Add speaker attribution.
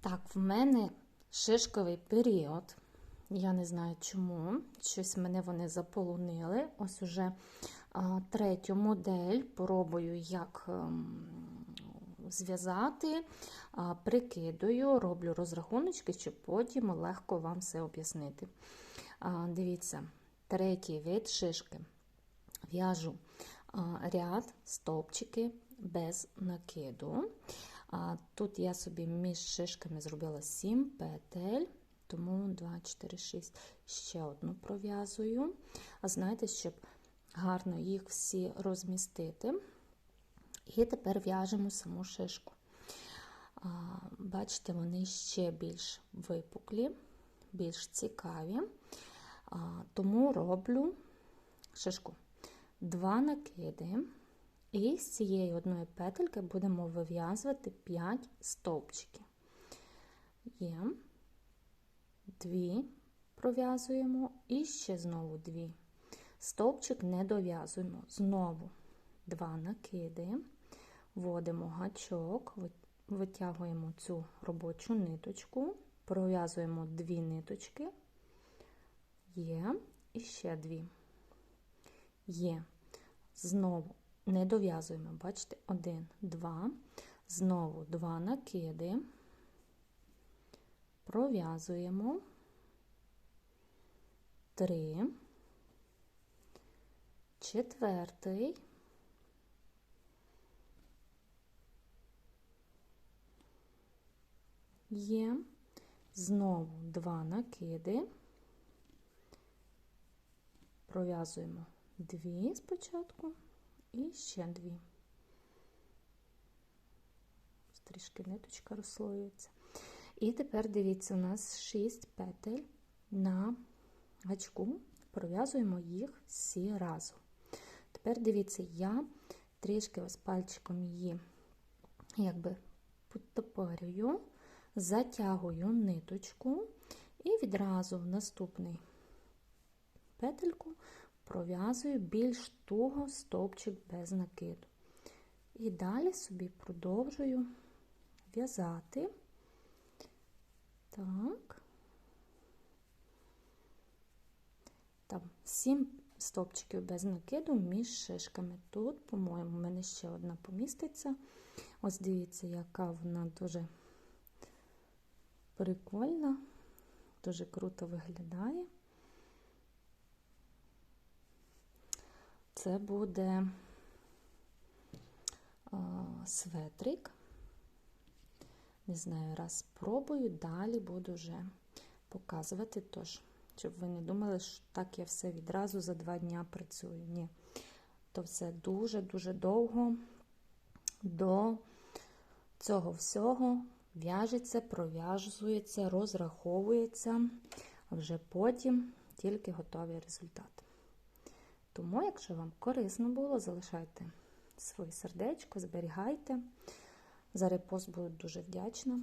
Speaker 1: Так, в мене шишковий період. Я не знаю чому. Щось мене вони заполонили. Ось уже третю модель. Пробую, як ем, зв'язати, а, прикидаю, роблю розрахуночки, щоб потім легко вам все об'яснити. Дивіться, третій вид шишки. В'яжу ряд, стовпчики без накиду. Тут я собі між шишками зробила 7 петель, тому 2, 4, 6 ще одну пров'язую. А знаєте, щоб гарно їх всі розмістити. І тепер в'яжемо саму шишку. Бачите, вони ще більш випуклі, більш цікаві. Тому роблю шишку. Два накиди. І з цієї одної петельки будемо вив'язувати 5 стовпчиків. Є, дві пров'язуємо і ще знову дві. Стовпчик не дов'язуємо. Знову два накиди, вводимо гачок, витягуємо цю робочу ниточку, пров'язуємо дві ниточки, є, і ще дві. Є. Знову не дов'язуємо, бачите, один, два, знову два накиди, пров'язуємо. Три, четвертий, є, знову два накиди, пров'язуємо дві спочатку. І ще дві. Трішки ниточка розслоюється. І тепер дивіться, у нас 6 петель на гачку, пров'язуємо їх всі разом. Тепер дивіться, я трішки ось пальчиком її якби підтопорюю, затягую ниточку і відразу в наступний петельку пров'язую більш туго стовпчик без накиду. І далі собі продовжую в'язати. Так, там 7 стовпчиків без накиду між шишками. Тут, по-моєму, в мене ще одна поміститься. Ось дивіться, яка вона дуже прикольна, дуже круто виглядає. Це буде светрик. Не знаю, раз спробую, далі буду вже показувати, тож, щоб ви не думали, що так я все відразу за два дня працюю. Ні. То все дуже-дуже довго до цього всього в'яжеться, пров'язується, розраховується, а вже потім тільки готові результати. Тому, якщо вам корисно було, залишайте своє сердечко, зберігайте. За репост буду дуже вдячна.